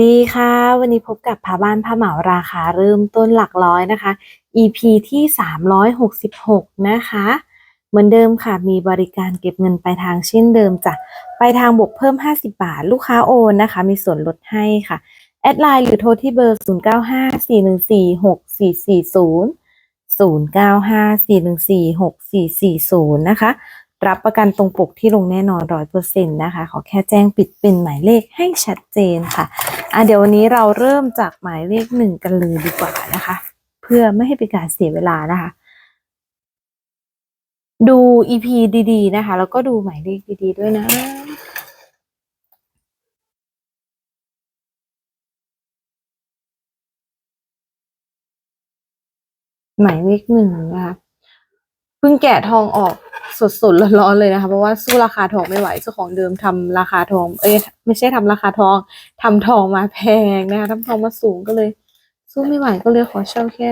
ดีค่ะ วันนี้พบกับผ้าบ้านผ้าเหมาราคาเริ่มต้นหลักร้อยนะคะ EP ที่ 366 นะคะ เหมือนเดิมค่ะ มีบริการเก็บเงินปลายทางเช่นเดิมจ้ะปลายทางบวกเพิ่ม 50 บาท ลูกค้าโอนนะคะ มีส่วนลดให้ค่ะ แอดไลน์หรือโทรที่เบอร์ 0954146440 0954146440 นะคะ รับประกันตรงปกที่ลงแน่นอนร้อยเปอร์เซ็นต์นะคะ ขอแค่แจ้งปิดเป็นหมายเลขให้ชัดเจนค่ะอะเดี๋ยววันนี้เราเริ่มจากหมายเลขหนึ่งกันเลยดีกว่านะคะ เพื่อไม่ให้เป็นการเสียเวลานะคะ ดู EP ดีๆนะคะ แล้วก็ดูหมายเลขดีๆด้วยนะหมายเลขหนึ่งนะคะเพิ่งแกะทองออก สดๆร้อนๆเลยนะคะ เพราะว่าสู้ราคาทองไม่ไหวเจ้าของเดิมทำราคาทอง เอ้ยไม่ใช่ทำราคาทองทำทองมาแพงนะคะทำทองมาสูงก็เลย สู้ไม่ไหวก็เลยขอเช่าแค่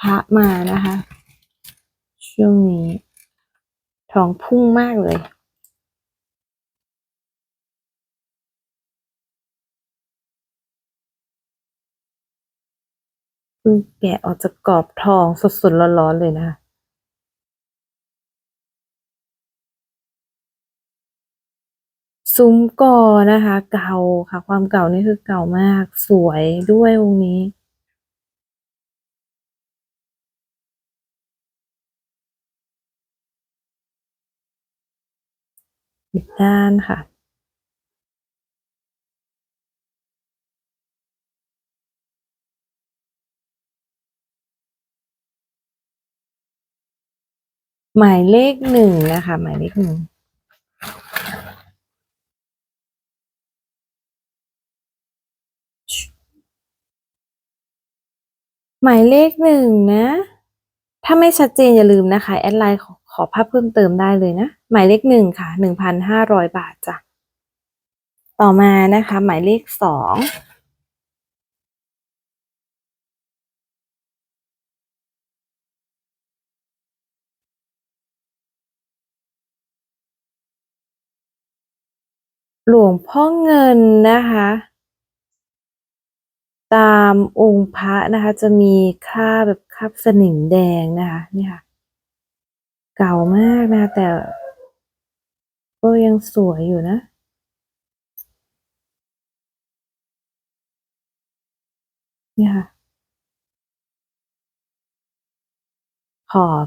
พระมานะคะ ช่วงนี้ ทองพุ่งมากเลยเพิ่งแกะออกจากกรอบทองสดๆร้อนๆเลยนะคะ ซุ้มกอนะคะ เก่าค่ะ ความเก่านี่คือเก่ามากสวยด้วยวงนี้อีกด้านค่ะ หมายเลขหนึ่งนะคะ หมายเลขหนึ่ง หมายเลขหนึ่งนะ ถ้าไม่ชัดเจนอย่าลืมนะคะ แอดไลน์ขอขอภาพเพิ่มเติมได้เลยนะ หมายเลขหนึ่งค่ะหนึ่งพันห้าร้อยบาทจ้ะ ต่อมานะคะ หมายเลขสองหลวงพ่อเงินนะคะ ตามองค์พระนะคะ จะมีคราบแบบคราบสนิมแดงนะคะนี่ค่ะ เก่ามากนะแต่ก็ยังสวยอยู่นะ นี่ค่ะ ขอบ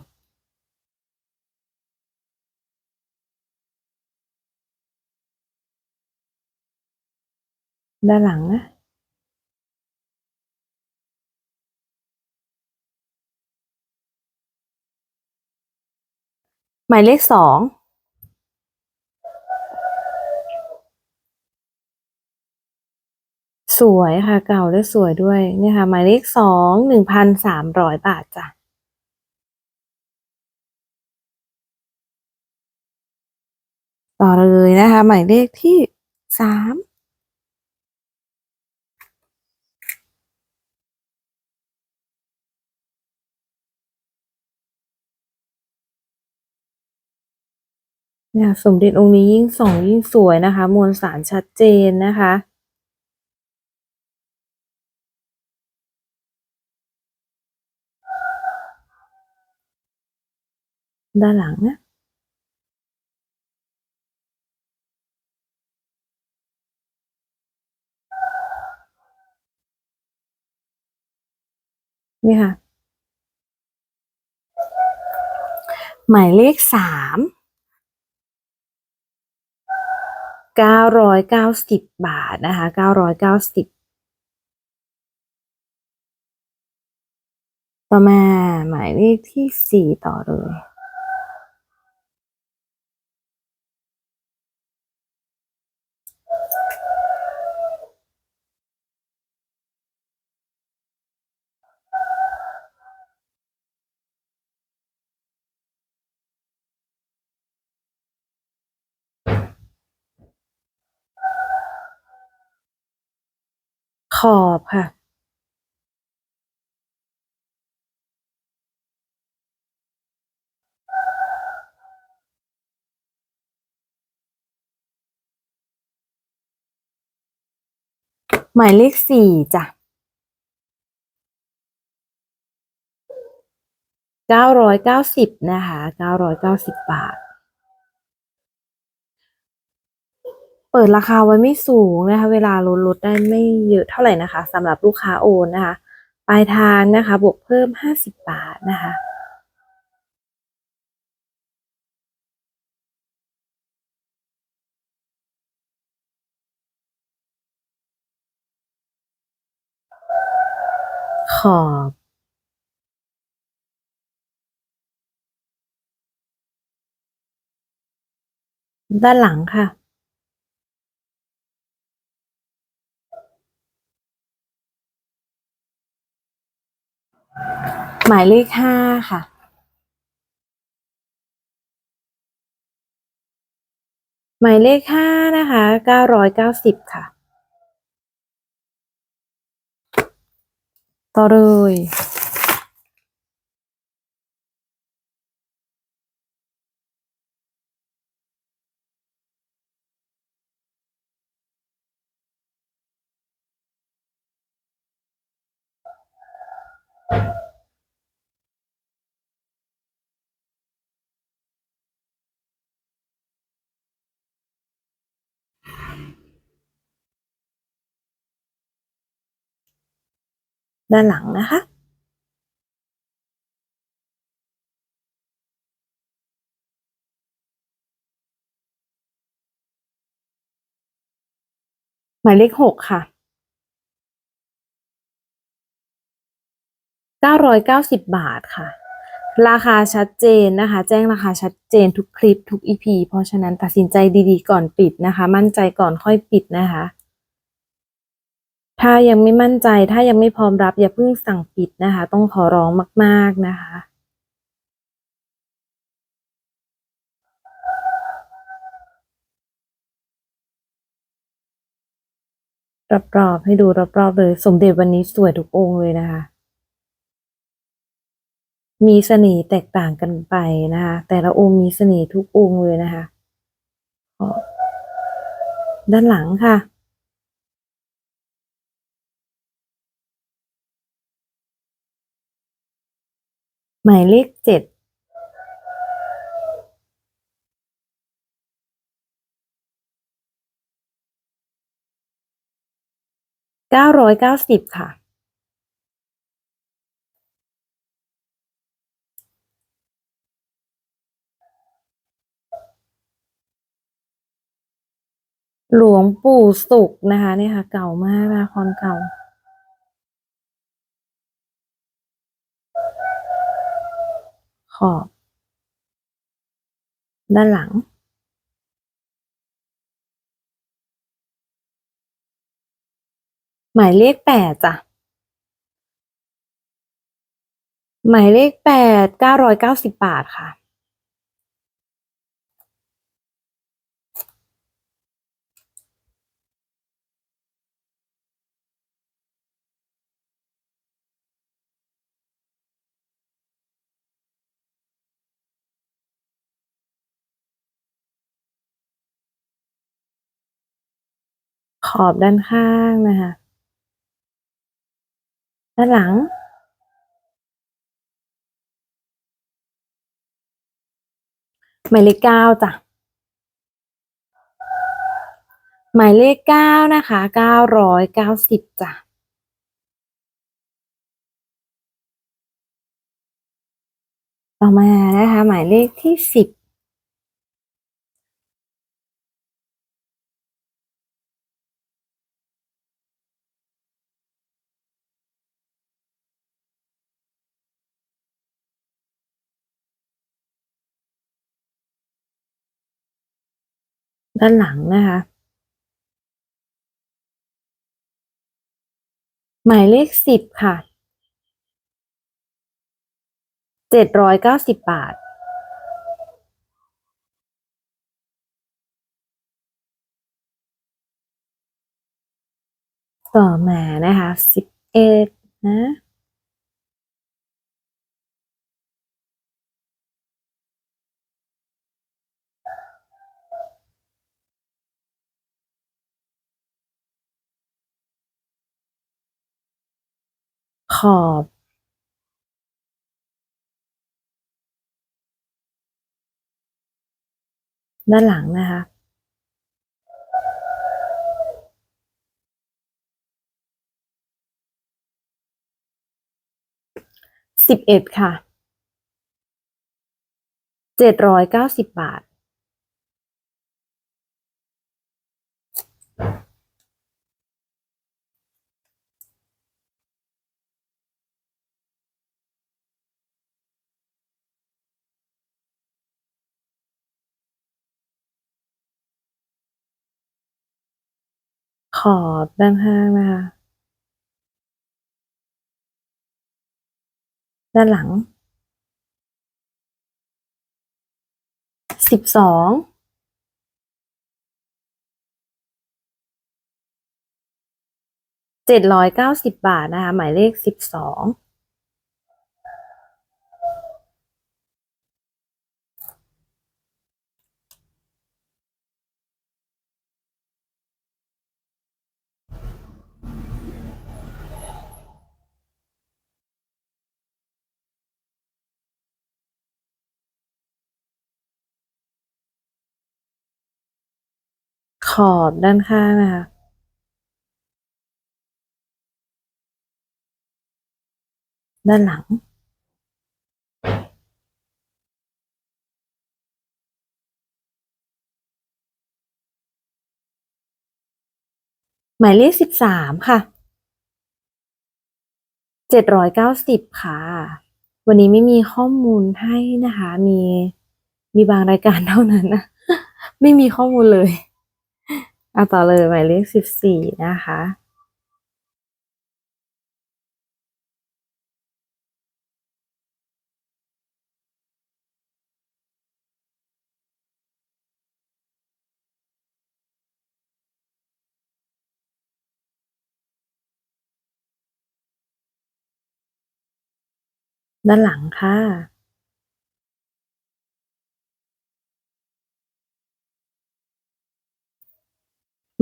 ด้านหลังนะ มายเลขสองสวยค่ะเก่าและสวยด้วยเนี่ยค่ะหมายเลขสองหนึ่งพันสามร้อยบาทจ้ะต่อเลยนะคะ หมายเลขที่สาม เนี่ยสมเด็จองค์นี้ยิ่งส่องยิ่งสวยนะคะ มวลสารชัดเจนนะคะด้านหลังนะนี่ค่ะ หมายเลขสาม เก้าร้อยเก้าสิบบาทนะคะเก้าร้อยเก้าสิบต่อมาหมายเลขที่สี่ต่อเลย อบค่ะหมายเลขสี่จ้ะเก้าร้อยเก้าสิบนะคะเก้าร้อยเก้าสิบบาท เปิดราคาไว้ไม่สูงนะคะ เวลาลดลดได้ไม่เยอะเท่าไหร่นะคะสำหรับลูกค้าโอนนะคะ ปลายทางนะคะ บวกเพิ่มห้าสิบบาทนะคะ ขอบด้านหลังค่ะ หมายเลขห้าค่ะหมายเลขห้านะคะเก้าร้อยเก้าสิบค่ะ ต่อเลย ด้านหลังนะคะ หมายเลขหกค่ะ เก้าร้อยเก้าสิบบาทค่ะ ราคาชัดเจนนะคะ แจ้งราคาชัดเจนทุกคลิปทุก EP เพราะฉะนั้นตัดสินใจดีๆก่อนปิดนะคะ มั่นใจก่อนค่อยปิดนะคะ ถ้ายังไม่มั่นใจถ้ายังไม่พร้อมรับอย่าเพิ่งสั่งปิดนะคะ ต้องขอร้องมาก ๆนะคะรอบๆให้ดูรอบๆเลย สมเด็จวันนี้สวยทุกองค์เลยนะคะ มีเสน่ห์แตกต่างกันไปนะคะ แต่ละองค์มีเสน่ห์ทุกองค์เลยนะคะ ด้านหลังค่ะ หมายเลขเจ็ดเก้าร้อยเก้าสิบค่ะ หลวงปู่สุขนะคะเนี่ยค่ะ เก่ามากนะความเก่า ขอบ ด้านหลัง หมายเลขแปดจ้ะ หมายเลขแปดเก้าร้อยเก้าสิบบาทค่ะ อบด้านข้างนะคะ ด้านหลัง หมายเลขเก้าจ้ะ หมายเลขเก้านะคะเก้าร้อยเก้าสิบจ้ะต่อมานะคะหมายเลขที่สิบ ด้านหลังนะคะ หมายเลขสิบค่ะเจ็ดร้อยเก้าสิบบาท ต่อมานะคะสิบเอ็ดนะ ขอบด้านหลังนะคะ สิบเอ็ดค่ะ เจ็ดร้อยเก้าสิบบาท อบด้านข้างนะคะ ด้านหลัง สิบสอง เจ็ดร้อยเก้าสิบบาทนะคะ หมายเลขสิบสอง ขอบด้านข้างนะคะ ด้านหลัง หมายเลขสิบสามค่ะเจ็ดร้อยเก้าสิบค่ะ วันนี้ไม่มีข้อมูลให้นะคะ มีมีบางรายการเท่านั้นนะ ไม่มีข้อมูลเลย เอาต่อเลยหมายเลขสิบสี่นะคะด้านหลังค่ะ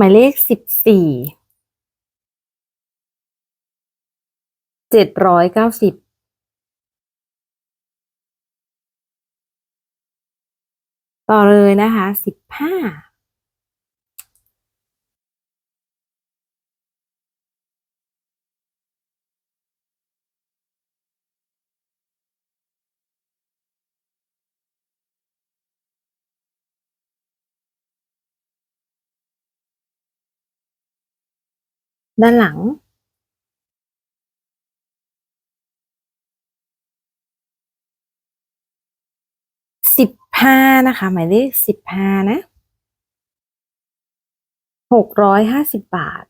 มายเลขสิบสี่เจ็ดร้อยเก้าสิบต่อเลยนะคะสิบห้า ด้านหลัง สิบห้านะคะ หมายเลขสิบห้านะหกร้อยห้าสิบบาท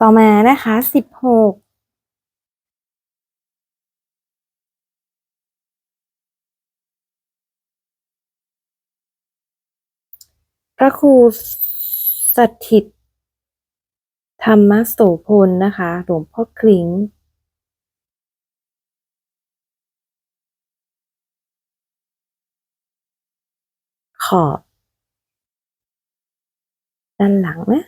ต่อมานะคะสิบหกพระครู สถิต ธรรมโสพลนะคะ หลวงพ่อคลิงขอบด้านหลังนะ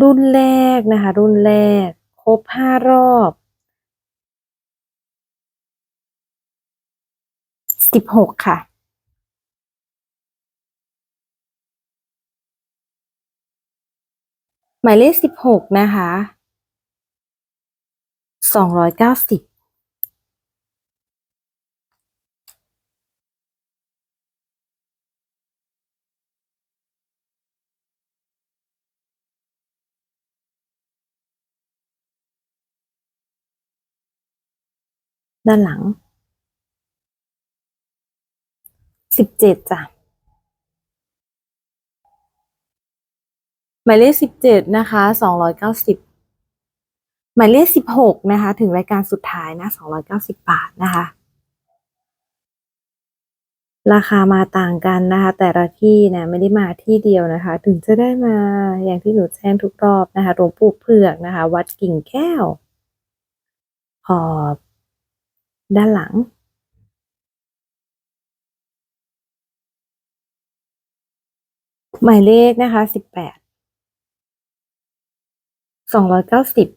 รุ่นแรกนะคะ รุ่นแรก ครบห้ารอบสิบหกค่ะ มายเลขสิบหกนะคะสองร้อยเก้าสิบด้านหลังสิบเจ็ดจ้ะ หมายเลขสิบเจ็ดนะคะสองร้อยเก้าสิบหมายเลขสิบหกนะคะ ถึงรายการสุดท้ายนะสองร้อยเก้าสิบบาทนะคะ ราคามาต่างกันนะคะ แต่ละที่นะไม่ได้มาที่เดียวนะคะ ถึงจะได้มาอย่างที่หนูแจ้งทุกรอบนะคะหลวงปู่เผือกนะคะ วัดกิ่งแก้ว ขอบด้านหลังหมายเลขนะคะสิบแปด สองร้อยเก้าสิบ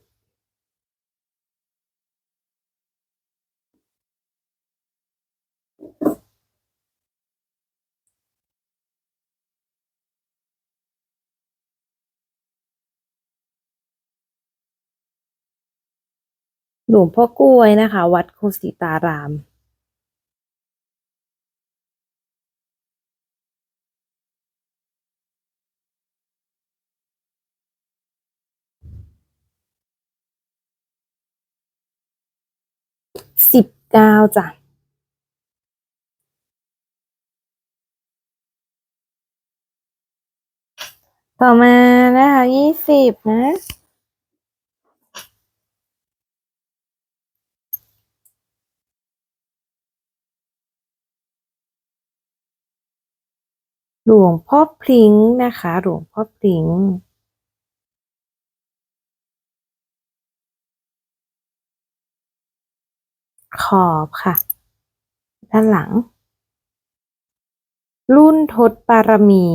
หลวงพ่อกล้วยนะคะ วัดโคสิตาราม สิบเก้าจ้ะต่อมานะคะยี่สิบนะ หลวงพ่อพลิงนะคะ หลวงพ่อพลิง ขอบค่ะ ด้านหลัง รุ่นทศปารมี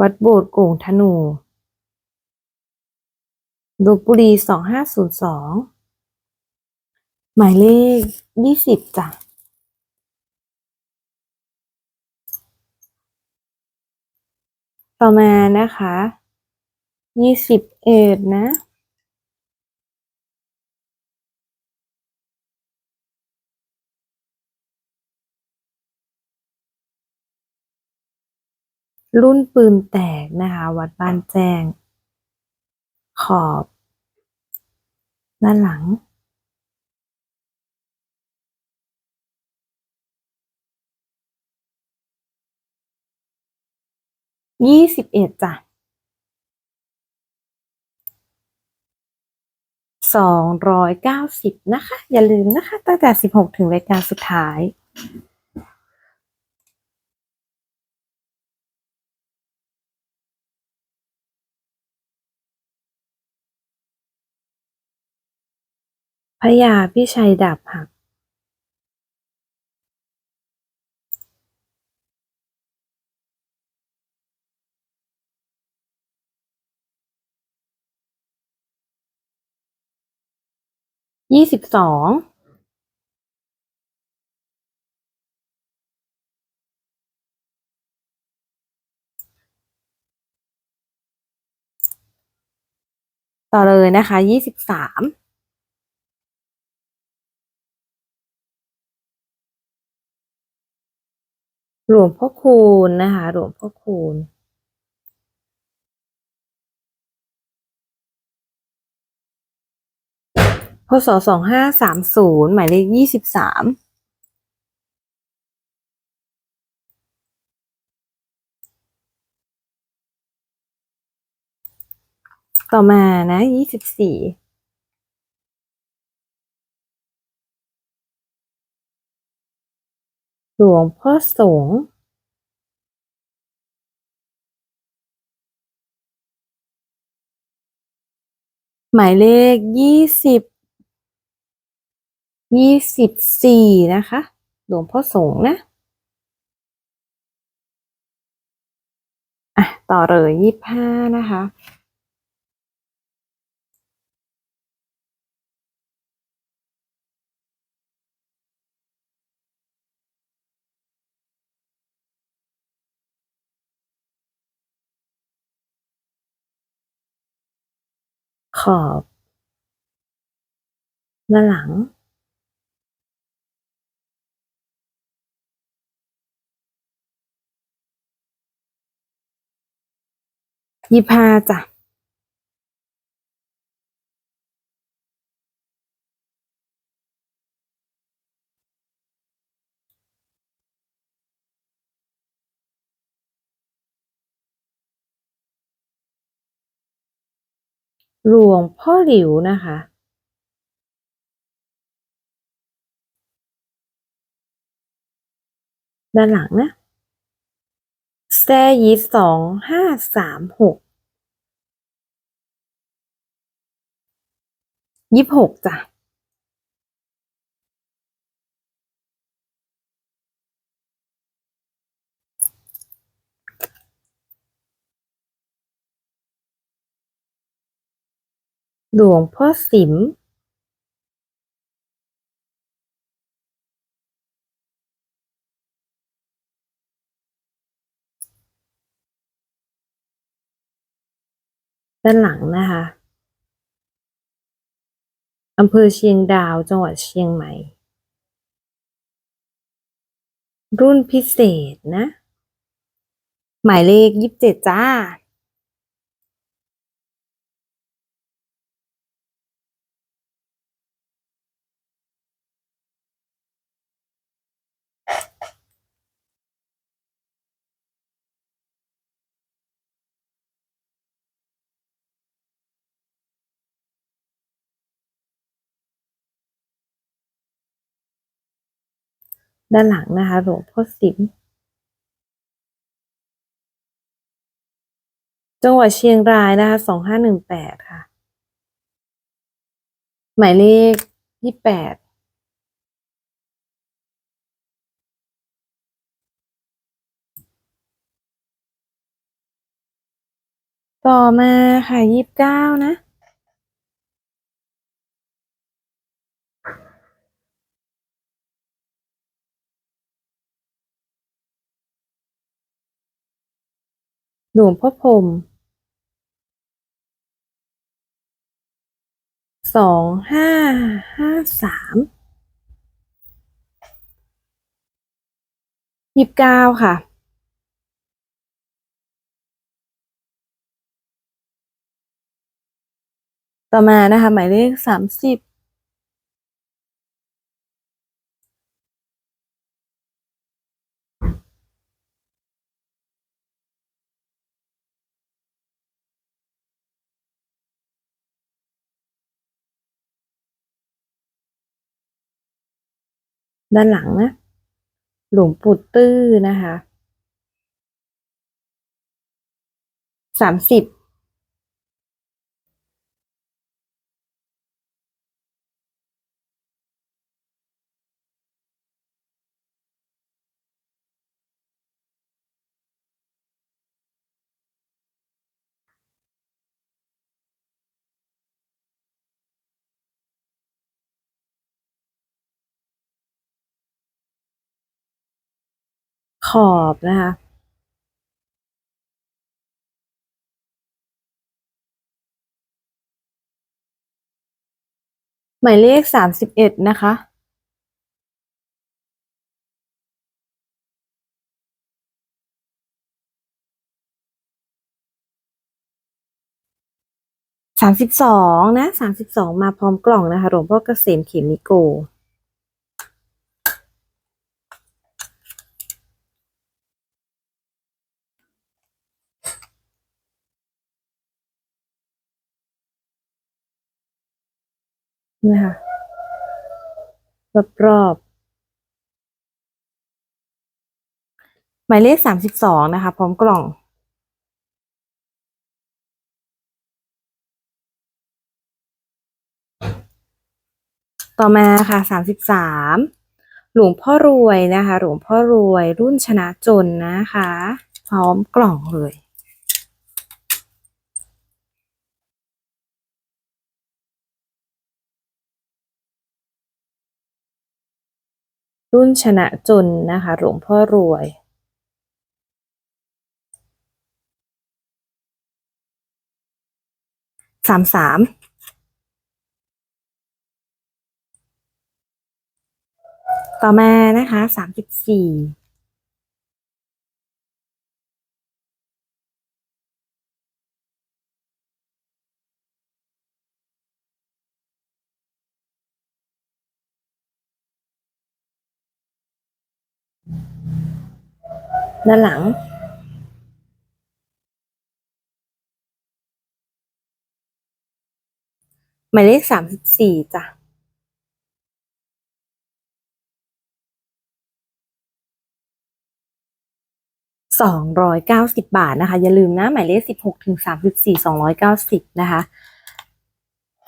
วัดโบสถ์โก่งธนูลพบุรีสองห้าศูนย์สองหมายเลขยี่สิบจ้ะต่อมานะคะยี่สิบเอ็ดนะ รุ่นปืนแตกนะคะ วัดบ้านแจ้ง ขอบ ด้านหลัง ยี่สิบเอ็ดจ้ะสองร้อยเก้าสิบนะคะ อย่าลืมนะคะ ตั้งแต่สิบหกถึงรายการสุดท้าย พระยาพิชัยดาบหัก ยี่สิบสองต่อเลยนะคะ ยี่สิบสาม หลวงพ่อคูณนะคะ หลวงพ่อคูณพศสองห้าสามศูนย์หมายเลขยี่สิบสามต่อมานะยี่สิบสี่ หลวงพ่อสงฆ์หมายเลขยี่สิบยี่สิบสี่นะคะ หลวงพ่อสงฆ์นะอะต่อเลยยี่ห้านะคะ ขอบมาหลัง ยี่ห้าจ้ะ หลวงพ่อหลิวนะคะ ด้านหลังนะแซยีสองห้าสามหกยี่หกจ้ะ หลวงพ่อสิมด้านหลังนะคะอำเภอเชียงดาว จังหวัดเชียงใหม่ รุ่นพิเศษนะ หมายเลขยี่สิบเจ็ดจ้า ด้านหลังนะคะ หลวงพ่อสิมจังหวัดเชียงรายนะคะสองห้าหนึ่งแปดค่ะ หมายเลขยี่แปดต่อมาค่ะยี่สิบเก้านะ หลวงพ่อพรหมสองห้าห้าสามยิบเก้าค่ะต่อมานะคะ หมายเลขสามสิบ ด้านหลังนะ หลวงปู่ตื้อนะคะสามสิบ ขอบนะคะหมายเลขสามสิบเอ็ดนะคะ สามสิบสองนะสามสิบสองมาพร้อมกล่องนะคะหลวงพ่อเกษมเขมิโก นะคะรอบๆหมายเลขสามสิบสองนะคะ พร้อมกล่อง ต่อมาค่ะสามสิบสามหลวงพ่อรวยนะคะ หลวงพ่อรวยรุ่นชนะจนนะคะ พร้อมกล่องเลย รุ่นชนะจนนะคะ หลวงพ่อรวย สามสามต่อมานะคะสามสิบสี่ ด้านหลัง หมายเลขสามสิบสี่จ้ะสองร้อยเก้าสิบบาทนะคะ อย่าลืมนะ หมายเลขสิบหกถึงสามสิบสี่สองร้อยเก้าสิบนะคะ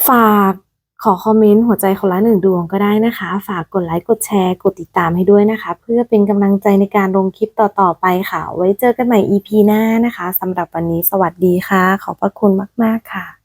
ฝาก ขอคอมเมนต์หัวใจคนละหนึ่งดวงก็ได้นะคะ ฝากกดไลค์กดแชร์กดติดตามให้ด้วยนะคะ เพื่อเป็นกำลังใจในการลงคลิปต่อๆไปค่ะ ไว้เจอกันใหม่ EP หน้านะคะสำหรับวันนี้สวัสดีค่ะ ขอบพระคุณมาก ๆ ค่ะ